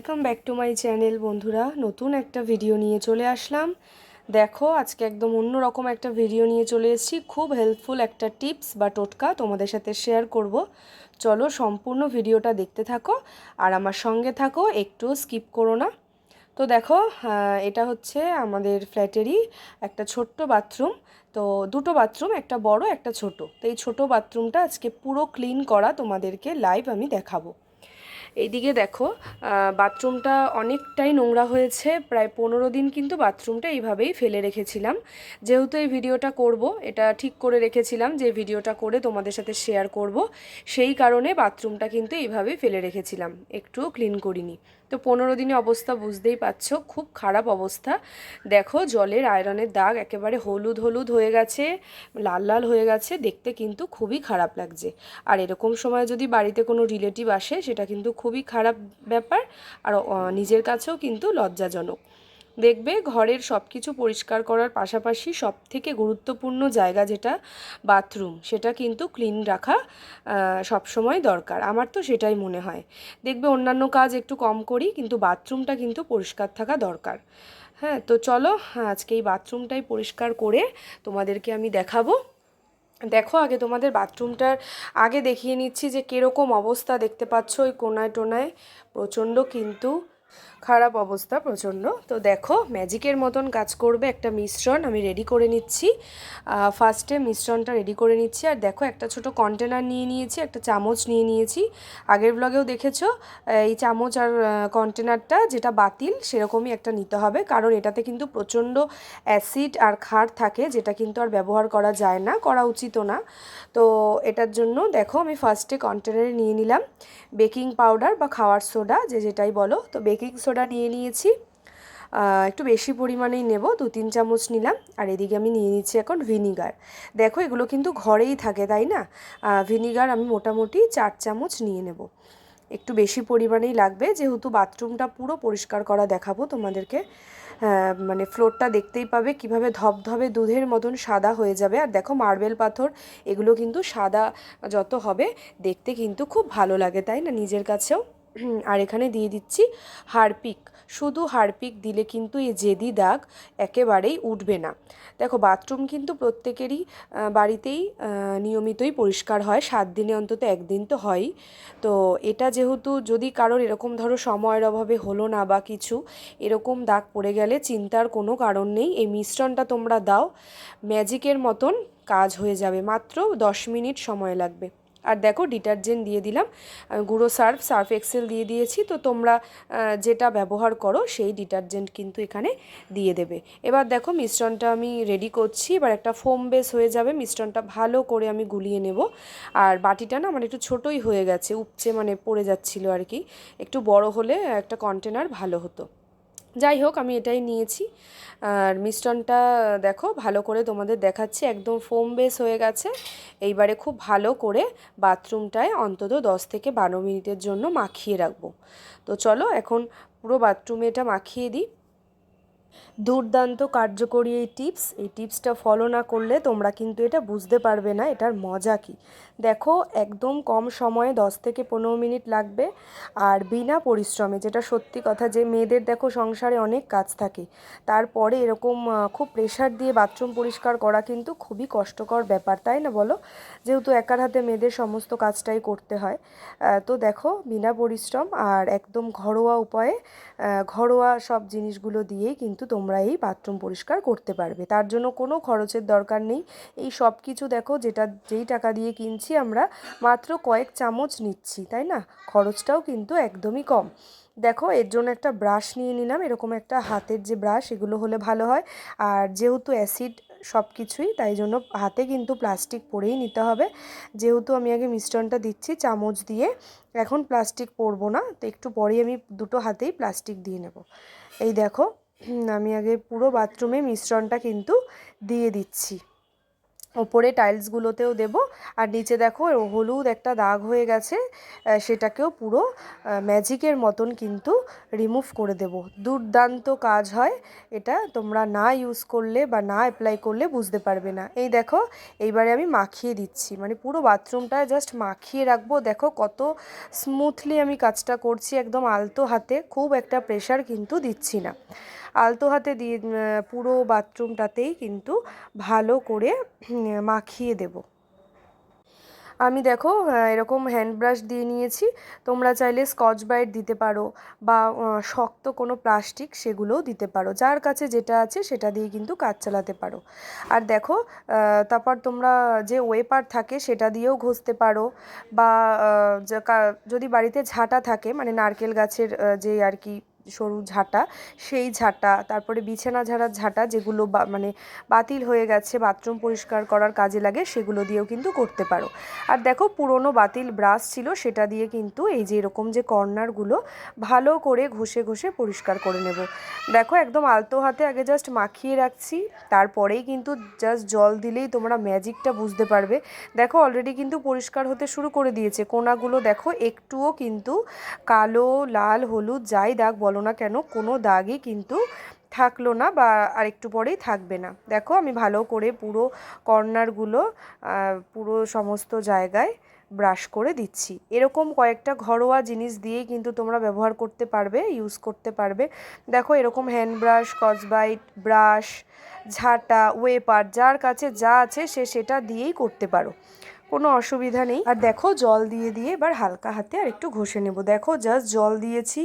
Welcome back to my channel বন্ধুরা। নতুন একটা ভিডিও নিয়ে চলে আসলাম। দেখো, আজকে একদম অন্যরকম একটা ভিডিও নিয়ে চলে এসেছি। খুব হেল্পফুল একটা টিপস বা টোটকা তোমাদের সাথে শেয়ার করব। চলো, সম্পূর্ণ ভিডিওটা দেখতে থাকো আর আমার সঙ্গে থাকো, একটু স্কিপ করো না। তো দেখো এটা হচ্ছে আমাদের ফ্ল্যাটেরই একটা ছোট্ট বাথরুম তো দুটো বাথরুম একটা বড়, একটা ছোট। তো এই ছোট বাথরুমটা আজকে পুরো ক্লিন করা তোমাদেরকে লাইভ আমি দেখাবো। এইদিকে দেখো বাথরুমটা অনেকটাই নোংরা হয়েছে, প্রায় পনেরো দিন কিন্তু বাথরুমটা এইভাবেই ফেলে রেখেছিলাম। যেহেতু এই ভিডিওটা করব, এটা ঠিক করে রেখেছিলাম যে ভিডিওটা করে তোমাদের সাথে শেয়ার করব, সেই কারণে বাথরুমটা কিন্তু এইভাবেই ফেলে রেখেছিলাম একটু ক্লিন করিনি। তো পনেরো দিনে অবস্থা বুঝতেই পারছ, খুব খারাপ অবস্থা। দেখো, জলের আয়রনের দাগ একেবারে হলুদ হলুদ হয়ে গেছে, লাল লাল হয়ে গেছে, দেখতে কিন্তু খুবই খারাপ লাগছে। আর এরকম সময় যদি বাড়িতে কোনো রিলেটিভ আসে, সেটা কিন্তু খুবই খারাপ ব্যাপার। আর নিজের কাছেও কিন্তু লজ্জাজনক। দেখবে ঘরের সব কিছু পরিষ্কার করার পাশাপাশি সব থেকে গুরুত্বপূর্ণ জায়গা যেটা, বাথরুম। সেটা কিন্তু ক্লিন রাখা সব সময় দরকার। আমার তো সেটাই মনে হয়। দেখবে অন্যান্য কাজ একটু কম করি, কিন্তু বাথরুমটা কিন্তু পরিষ্কার থাকা দরকার। হ্যাঁ তো চলো, আজকে এই বাথরুমটাই পরিষ্কার করে তোমাদেরকে আমি দেখাবো। দেখো, আগে তোমাদের বাথরুমটার আগে দেখিয়ে নিচ্ছি যে কীরকম অবস্থা দেখতে পাচ্ছ। ওই কোনায় টোনায় প্রচণ্ড কিন্তু খারাপ অবস্থা প্রচণ্ড। তো দেখো ম্যাজিকের মতন কাজ করবে একটা মিশ্রণ, আমি রেডি করে নিচ্ছি। ফার্স্টে মিশ্রণটা রেডি করে নিচ্ছি। আর দেখো, একটা ছোট কন্টেনার নিয়ে নিয়েছি, একটা চামচ নিয়ে নিয়েছি। আগের ব্লগেও দেখেছ এই চামচ আর কন্টেনারটা যেটা বাতিল, সেরকমই একটা নিতে হবে। কারণ এটাতে কিন্তু প্রচণ্ড অ্যাসিড আর খার থাকে, যেটা কিন্তু আর ব্যবহার করা যায় না, করা উচিতও না। তো এটার জন্য দেখো, আমি ফার্স্টে কন্টেনারে নিয়ে নিলাম। বেকিং পাউডার বা খাওয়ার সোডা যে যেটাই বলো। তো বেকিং সোডা নিয়ে নিয়েছি। একটু বেশি পরিমাণেই নেব, দু তিন চামচ নিলাম, আর এদিকে আমি নিয়ে নিচ্ছি এখন ভিনিগার। দেখো, এগুলো কিন্তু ঘরেই থাকে, তাই না? ভিনিগার আমি মোটামুটি চার চামচ নিয়ে নেব। একটু বেশি পরিমাণেই লাগবে, যেহেতু বাথরুমটা পুরো পরিষ্কার করা দেখাবো তোমাদেরকে। মানে ফ্লোরটা দেখতেই পাবে, কীভাবে ধবধবে দুধের মতন সাদা হয়ে যাবে। আর দেখো, মার্বেল পাথর, এগুলো কিন্তু সাদা যত হবে, দেখতে কিন্তু খুব ভালো লাগে, তাই না? নিজের কাছেও। আর এখানে দিয়ে দিচ্ছি হারপিক। শুধু হারপিক দিলে কিন্তু এই জেদি দাগ একেবারেই উঠবে না। দেখো, বাথরুম কিন্তু প্রত্যেকেরই বাড়িতেই নিয়মিতই পরিষ্কার হয়। সাত দিনে অন্তত একদিন তো হয়ই। তো এটা যেহেতু যদি কারোর এরকম ধরো সময়ের অভাবে হলো না বা কিছু, এরকম দাগ পড়ে গেলে চিন্তার কোনো কারণ নেই। এই মিশ্রণটা তোমরা দাও। ম্যাজিকের মতন কাজ হয়ে যাবে। মাত্র দশ মিনিট সময় লাগবে। আর দেখো ডিটারজেন্ট দিয়ে দিলাম। গুঁড়ো সার্ফ সার্ফ এক্সেল দিয়ে দিয়েছি। তো তোমরা যেটা ব্যবহার করো সেই ডিটারজেন্ট কিন্তু এখানে দিয়ে দেবে। এবার দেখো মিশ্রণটা আমি রেডি করছি। এবার একটা ফোম বেস হয়ে যাবে। মিশ্রণটা ভালো করে আমি গুলিয়ে নেব। আর বাটিটা না আমার একটু ছোটোই হয়ে গেছে, উপচে মানে পড়ে যাচ্ছিল আর কি। একটু বড় হলে একটা কন্টেনার ভালো হতো। যাই হোক, আমি এটাই নিয়েছি। আর মিশ্রণটা দেখো, ভালো করে তোমাদের দেখাচ্ছি। একদম ফোম বেস হয়ে গেছে। এইবারে খুব ভালো করে বাথরুমটায় অন্তত দশ থেকে বারো মিনিটের জন্য মাখিয়ে রাখব। তো চলো, এখন পুরো বাথরুমে এটা মাখিয়ে দিই। দুর্দান্ত কার্যকরী এই টিপস। এই টিপসটা ফলো না করলে তোমরা কিন্তু এটা বুঝতে পারবে না, এটার মজা কি। দেখো, একদম কম সময়ে দশ থেকে পনেরো মিনিট লাগবে আর বিনা পরিশ্রমে, যেটা সত্যি কথা যে মেয়েদের দেখো সংসারে অনেক কাজ থাকে, তারপরে এরকম খুব প্রেশার দিয়ে বাথরুম পরিষ্কার করা কিন্তু খুবই কষ্টকর ব্যাপার, তাই না বলো? যেহেতু একার হাতে মেয়েদের সমস্ত কাজটাই করতে হয় তো দেখো বিনা পরিশ্রম আর একদম ঘরোয়া উপায়ে ঘরোয়া সব জিনিসগুলো দিয়েই কিন্তু তোমরা এই বাথরুম পরিষ্কার করতে পারবে। তার জন্য কোনো খরচের দরকার নেই। এই সব কিছু দেখো, যেটা, যেই টাকা দিয়ে কিনছি আমরা, মাত্র কয়েক চামচ নিচ্ছি, তাই না? খরচটাও কিন্তু একদমই কম। দেখো, এর জন্য একটা ব্রাশ নিয়ে নিলাম। এরকম একটা হাতের যে ব্রাশ এগুলো হলে ভালো হয়। আর যেহেতু অ্যাসিড সব কিছুই তাই জন্য হাতে কিন্তু প্লাস্টিক পরেই নিতে হবে। যেহেতু আমি আগে মিশ্রণটা দিচ্ছি চামচ দিয়ে, এখন প্লাস্টিক পরবো না। তো একটু পরেই আমি দুটো হাতেই প্লাস্টিক দিয়ে নেব। এই দেখো আমি আগে পুরো বাথরুমে মিশ্রণটা কিন্তু দিয়ে দিচ্ছি। ওপরে টাইলসগুলোতেও দেব, আর নিচে দেখো হলুদ একটা দাগ হয়ে গেছে সেটাকেও পুরো ম্যাজিকের মতন কিন্তু রিমুভ করে দেব। দুর্দান্ত কাজ হয়, এটা তোমরা না ইউজ করলে বা না অ্যাপ্লাই করলে বুঝতে পারবে না। এই দেখো, এইবারে আমি মাখিয়ে দিচ্ছি মানে পুরো বাথরুমটা জাস্ট মাখিয়ে রাখব। দেখো কত স্মুথলি আমি কাজটা করছি একদম আলতো হাতে, খুব একটা প্রেশার কিন্তু দিচ্ছি না। আলতো হাতে দিয়ে পুরো বাথরুমটাতেই কিন্তু ভালো করে মাখিয়ে দেব। আমি দেখো এরকম হ্যান্ড ব্রাশ দিয়ে নিয়েছি। তোমরা চাইলে স্কচ ব্রাইট দিতে পারো বা শক্ত কোনো প্লাস্টিক সেগুলোও দিতে পারো। যার কাছে যেটা আছে সেটা দিয়ে কিন্তু কাজ চালাতে পারো। আর দেখো তারপর তোমরা যে ওয়েপার থাকে সেটা দিয়েও ঘষতে পারো বা যদি বাড়িতে ঝাঁটা থাকে মানে নারকেল গাছের যে আর কি সরু ঝাঁটা, সেই ঝাঁটা, তারপরে বিছানা ঝাড়ার ঝাঁটা যেগুলো মানে বাতিল হয়ে গেছে, বাথরুম পরিষ্কার করার কাজে লাগে, সেগুলো দিয়েও কিন্তু করতে পারো। আর দেখো পুরনো বাতিল ব্রাশ ছিল, সেটা দিয়ে কিন্তু এই যে এরকম যে কর্নারগুলো ভালো করে ঘষে ঘষে পরিষ্কার করে নেব। দেখো একদম আলতো হাতে আগে জাস্ট মাখিয়ে রাখছি, তারপরেই কিন্তু জাস্ট জল দিলেই তোমরা ম্যাজিকটা বুঝতে পারবে। দেখো অলরেডি কিন্তু পরিষ্কার হতে শুরু করে দিয়েছে। কোনাগুলো দেখো একটুও কিন্তু কালো, লাল, হলুদ, যাই দাগ না কেন, কোনো দাগই কিন্তু থাকল না বা আর একটু পরেই থাকবে না। দেখো, আমি ভালো করে পুরো কর্নারগুলো পুরো সমস্ত জায়গায় ব্রাশ করে দিচ্ছি। এরকম কয়েকটা ঘরোয়া জিনিস দিয়েই কিন্তু তোমরা ব্যবহার করতে পারবে ইউজ করতে পারবে। দেখো, এরকম হ্যান্ড ব্রাশ কসবাইট ব্রাশ ঝাঁটা ওয়েপার যার কাছে যা আছে সে সেটা দিয়েই করতে পারো। কোনো অসুবিধা নেই। আর দেখো, জল দিয়ে দিয়ে এবার হালকা হাতে আর একটু ঘষে নেব। দেখো জাস্ট জল দিয়েছি।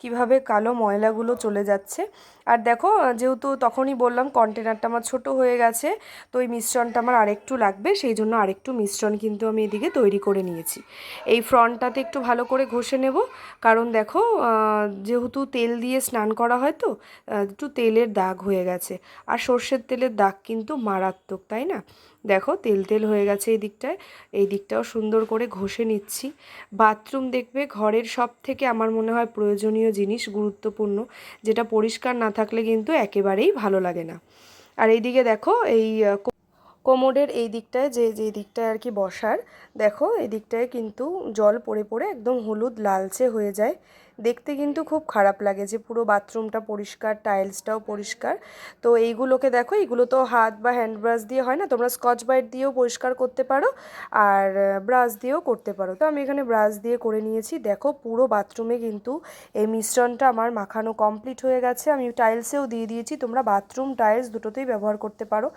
কীভাবে কালো ময়লাগুলো চলে যাচ্ছে। আর দেখো, যেহেতু তখনই বললাম কন্টেনারটা আমার ছোট হয়ে গেছে, তো এই মিশ্রণটা আমার আরেকটু লাগবে, সেই জন্য আরেকটু মিশ্রণ কিন্তু আমি এদিকে তৈরি করে নিয়েছি। এই ফ্রন্টটাতে একটু ভালো করে ঘষে নেব, কারণ দেখো যেহেতু তেল দিয়ে স্নান করা হয় তো একটু তেলের দাগ হয়ে গেছে। আর সর্ষের তেলের দাগ কিন্তু মারাত্মক, তাই না? দেখো, তেল তেল হয়ে গেছে এই দিকটায়, এই দিকটাও সুন্দর করে ঘষে নিচ্ছি। বাথরুম দেখবে ঘরের সব থেকে আমার মনে হয় প্রয়োজনীয় জিনিস, গুরুত্বপূর্ণ, যেটা পরিষ্কার না থাকলে কিন্তু একেবারেই ভালো লাগে না। আর এইদিকে দেখো এই কোমোডের এই দিকটায় যে যে দিকটায় আর কি বসার, দেখো এই দিকটায় কিন্তু জল পড়ে পড়ে একদম হলুদ লালচে হয়ে যায়। দেখতে কিন্তু খুব খারাপ লাগে যে পুরো বাথরুমটা পরিষ্কার, টাইলসটাও পরিষ্কার। তো এইগুলোকে দেখো এইগুলো তো হাত বা হ্যান্ড ব্রাশ দিয়ে হয় না, তোমরা স্কচ ব্রাইট দিয়েও পরিষ্কার করতে পারো আর ব্রাশ দিয়েও করতে পারো। তো আমি এখানে ব্রাশ দিয়ে করে নিয়েছি। দেখো পুরো বাথরুমে কিন্তু এই মিশ্রণটা আমার মাখানো কমপ্লিট হয়ে গেছে। আমি টাইলসেও দিয়ে দিয়েছি, তোমরা বাথরুম টাইলস দুটোতেই ব্যবহার করতে পারো।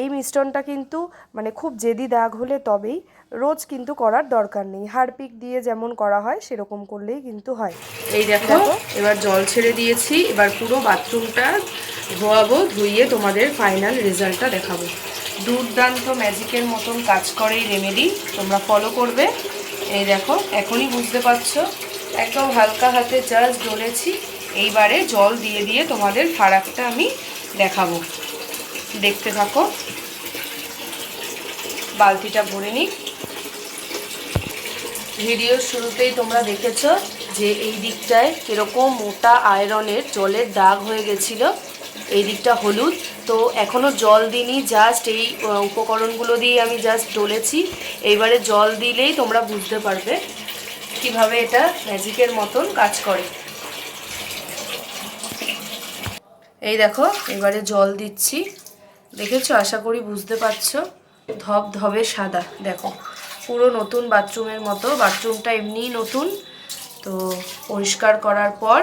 এই মিশ্রণটা কিন্তু মানে খুব জেদি দাগ হলে তবেই রোজ কিন্তু করার দরকার নেই। হারপিক দিয়ে যেমন করা হয়, সেরকম করলেই কিন্তু হয়। এই দেখো এবার জল ছেড়ে দিয়েছি এবার পুরো বাথরুমটা ধোয়াবো ধুইয়ে তোমাদের ফাইনাল রেজাল্টটা দেখাবো। দুর্দান্ত ম্যাজিকের মতন কাজ করে এই রেমেডি তোমরা ফলো করবে। এই দেখো এখনই বুঝতে পারছ একদম হালকা হাতে জাস্ট ডলেছি এইবারে জল দিয়ে দিয়ে তোমাদের ফারাকটা আমি দেখাবো। দেখতে থাকো। বালতিটা ভরে নিই। ভিডিওর শুরুতেই তোমরা দেখেছ যে এই দিকটায় কীরকম মোটা আয়রনের জলের দাগ হয়ে গেছিল, এই দিকটা হলুদ। তো এখনও জল দিইনি জাস্ট এই উপকরণগুলো দিয়ে আমি জাস্ট ডলেছি। এইবারে জল দিলেই তোমরা বুঝতে পারবে কীভাবে এটা ম্যাজিকের মতন কাজ করে। এই দেখো এবারে জল দিচ্ছি। দেখেছ? আশা করি বুঝতে পারছ। ধব ধবে সাদা, দেখো। পুরো নতুন বাথরুমের মতো। বাথরুমটা এমনিই নতুন। তো পরিষ্কার করার পর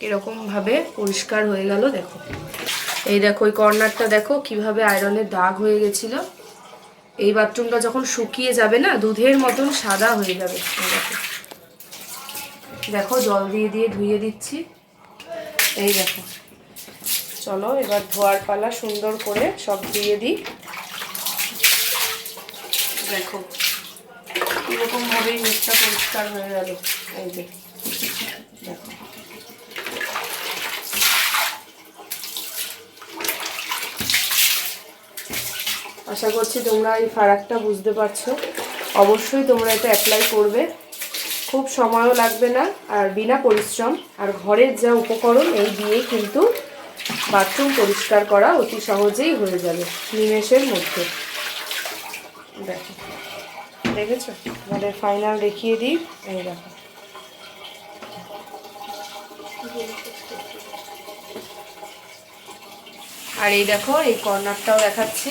এরকমভাবে পরিষ্কার হয়ে গেল, দেখো। এই দেখো, ওই কর্নারটা দেখো, কীভাবে আয়রনের দাগ হয়ে গেছিল। এই বাথরুমটা যখন শুকিয়ে যাবে না, দুধের মতন সাদা হয়ে যাবে। দেখো। দেখো, জল দিয়ে দিয়ে ধুয়ে দিচ্ছি। এই দেখো। চলো, এবার ধোয়ার পালা সুন্দর করে সব ধুয়ে দিই। দেখো। এরকম ভাবেই মুখটা পরিষ্কার হয়ে গেল। এই যে। আশা করছি তোমরা এই ফারাকটা বুঝতে পারছ। অবশ্যই তোমরা এটা অ্যাপ্লাই করবে। খুব সময়ও লাগবে না, আর বিনা পরিশ্রম। আর ঘরের যা উপকরণ, এই দিয়েই কিন্তু বাথরুম পরিষ্কার করা অতি সহজেই হয়ে যাবে নিমেষের মধ্যে। দেখো। দেখেছ? আমাদের ফাইনাল দেখিয়ে দিই। এই দেখো। আর এই দেখো, এই কর্নারটাও দেখাচ্ছি।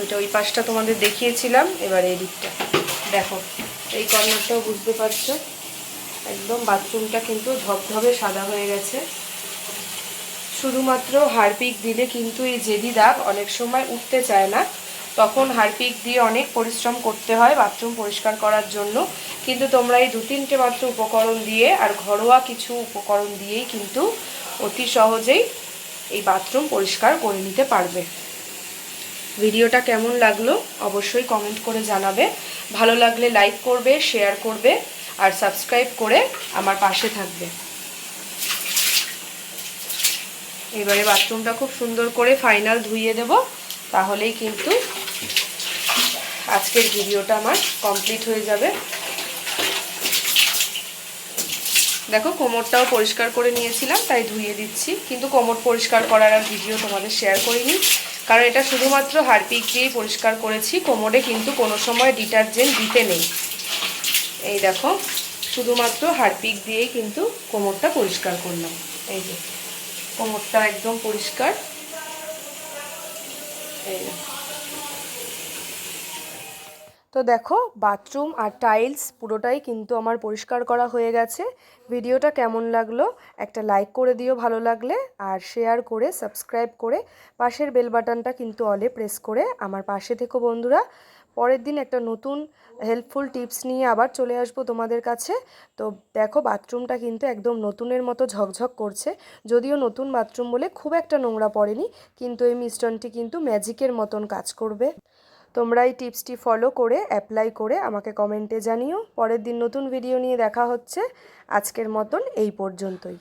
ওইটা ওই পাশটা তোমাদের দেখিয়েছিলাম, এবার এই দিকটা। দেখো, এই কর্নারটাও বুঝতে পারছ? একদম বাথরুমটা কিন্তু ধবধবে সাদা হয়ে গেছে। শুধুমাত্র হারপিক দিলে কিন্তু এই জেদি দাগ অনেক সময় উঠতে চায় না। তখন হারপিক দিয়ে অনেক পরিশ্রম করতে হয়, বাথরুম পরিষ্কার করার জন্য। কিন্তু তোমরা এই দু তিনটে মাত্র উপকরণ দিয়ে আর ঘরোয়া কিছু উপকরণ দিয়েই কিন্তু অতি সহজেই এই বাথরুম পরিষ্কার করে নিতে পারবে। ভিডিওটা কেমন লাগল অবশ্যই কমেন্ট করে জানাবে। ভালো লাগলে লাইক করবে, শেয়ার করবে আর সাবস্ক্রাইব করে আমার পাশে থাকবে। এবারে বাথরুমটা খুব সুন্দর করে ফাইনাল ধুইয়ে দেব, তাহলেই কিন্তু আজকের ভিডিওটা আমার কমপ্লিট হয়ে যাবে। দেখো, কোমরটাও পরিষ্কার করে নিয়েছিলাম, তাই ধুয়ে দিচ্ছি। কিন্তু কোমর পরিষ্কার করার আর ভিডিও তোমাদের শেয়ার করিনি। কারণ এটা শুধুমাত্র হারপিক দিয়েই পরিষ্কার করেছি। কোমরে কিন্তু কোনো সময় ডিটারজেন্ট দিতে নেই। এই দেখো, শুধুমাত্র হারপিক দিয়েই কিন্তু কোমরটা পরিষ্কার করলাম। এই যে, কোমরটা একদম পরিষ্কার। এই দেখো। তো দেখো বাথরুম আর টাইলস পুরোটাই কিন্তু আমার পরিষ্কার করা হয়ে গেছে। ভিডিওটা কেমন লাগল, একটা লাইক করে দিও ভালো লাগলে, আর শেয়ার করে সাবস্ক্রাইব করে, পাশের বেল বাটনটা কিন্তু অলে প্রেস করে আমার পাশে থেকো বন্ধুরা। পরের দিন একটা নতুন হেল্পফুল টিপস নিয়ে আবার চলে আসব তোমাদের কাছে। তো দেখো বাথরুমটা কিন্তু একদম নতুনের মতো ঝকঝক করছে। যদিও নতুন বাথরুম বলে খুব একটা নোংরা পড়েনি, কিন্তু এই মিশ্রণটি কিন্তু ম্যাজিকের মতন কাজ করবে। তোমরা এই টিপসটি ফলো করে অ্যাপ্লাই করে আমাকে কমেন্টে জানিও। পরের দিন নতুন ভিডিও নিয়ে দেখা হচ্ছে। আজকের মতন এই পর্যন্তই।